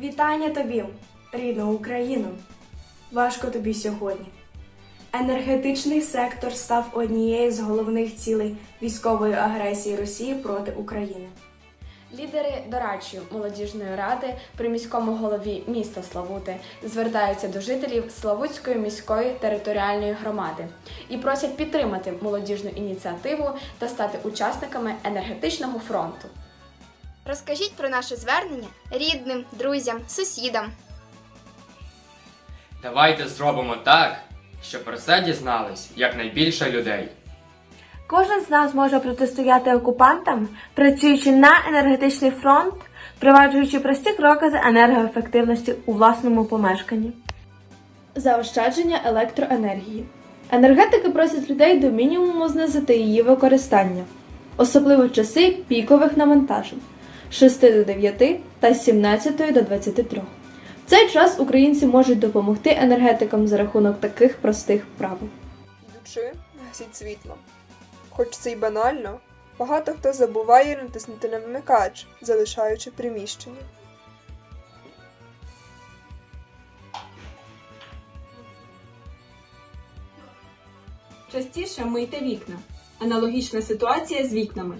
Вітання тобі, рідна Україно. Важко тобі сьогодні. Енергетичний сектор став однією з головних цілей військової агресії Росії проти України. Лідери дорадчої молодіжної ради при міському голові міста Славути звертаються до жителів Славутської міської територіальної громади і просять підтримати молодіжну ініціативу та стати учасниками енергетичного фронту. Розкажіть про наше звернення рідним, друзям, сусідам. Давайте зробимо так, щоб про це дізнались якнайбільше людей. Кожен з нас може протистояти окупантам, працюючи на енергетичний фронт, впроваджуючи прості кроки з енергоефективності у власному помешканні. Заощадження електроенергії. Енергетики просять людей до мінімуму знизити її використання, особливо в часи пікових навантажень 6 до 9 та з 17 до 23. В цей час українці можуть допомогти енергетикам за рахунок таких простих правил. Йдучи, гасіть світло. Хоч це й банально, багато хто забуває натиснути на вмикач, залишаючи приміщення. Частіше мийте вікна. Аналогічна ситуація з вікнами.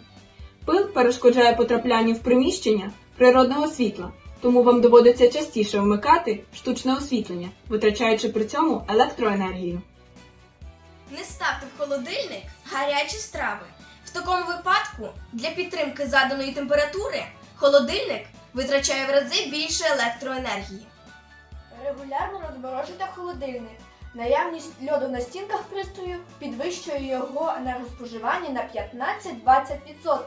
Пил перешкоджає потраплянню в приміщення природного світла, тому вам доводиться частіше вмикати штучне освітлення, витрачаючи при цьому електроенергію. Не ставте в холодильник гарячі страви. В такому випадку для підтримки заданої температури холодильник витрачає в рази більше електроенергії. Регулярно розморожуйте холодильник. Наявність льоду на стінках пристрою підвищує його енергоспоживання на 15-20%.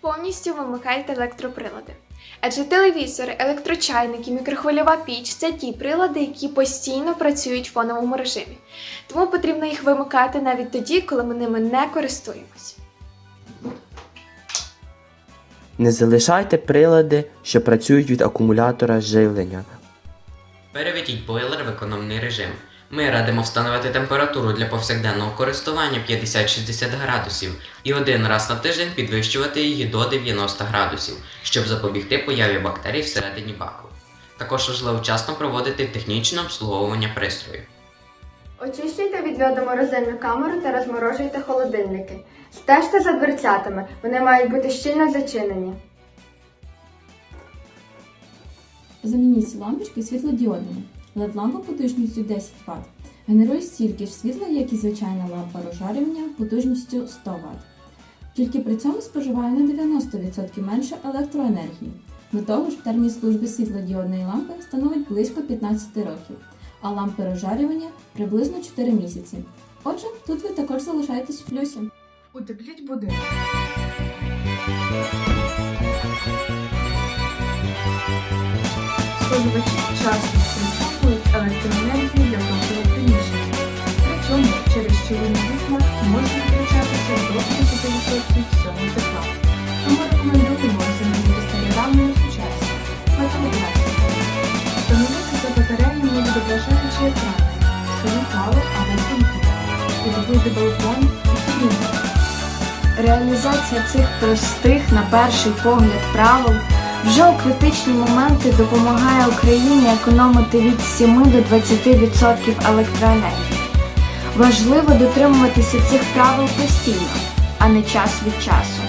Повністю вимикайте електроприлади. Адже телевізори, електрочайники, мікрохвильова піч це ті прилади, які постійно працюють в фоновому режимі. Тому потрібно їх вимикати навіть тоді, коли ми ними не користуємось. Не залишайте прилади, що працюють від акумулятора живлення. Переведіть бойлер в економний режим. Ми радимо встановити температуру для повсякденного користування 50-60 градусів і один раз на тиждень підвищувати її до 90 градусів, щоб запобігти появі бактерій всередині баку. Також важливо вчасно проводити технічне обслуговування пристрою. Очищуйте від льоду морозильну камеру та розморожуйте холодильники. Стежте за дверцятами, вони мають бути щільно зачинені. Замініть лампочки світлодіодними. LED-лампа потужністю 10 Вт. Генерує стільки ж світла, як і звичайна лампа розжарювання потужністю 100 Вт. Тільки при цьому споживає на 90% менше електроенергії. До того ж, термін служби світлодіодної лампи становить близько 15 років, а лампи розжарювання приблизно 4 місяці. Отже, тут ви також залишаєтесь в плюсі. Утепліть будинок. Споживачі вчасно і підіймати. Реалізація цих простих, на перший погляд, правил вже у критичні моменти допомагає Україні економити від 7 до 20% електроенергії. Важливо дотримуватися цих правил постійно, а не час від часу.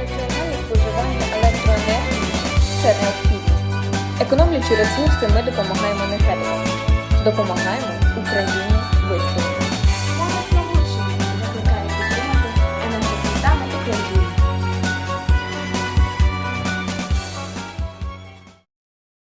Раціональне споживання електроенергії це необхідність. Економлюючи ресурси, ми допомагаємо енергетикам. Допомагаємо Україні вистояти.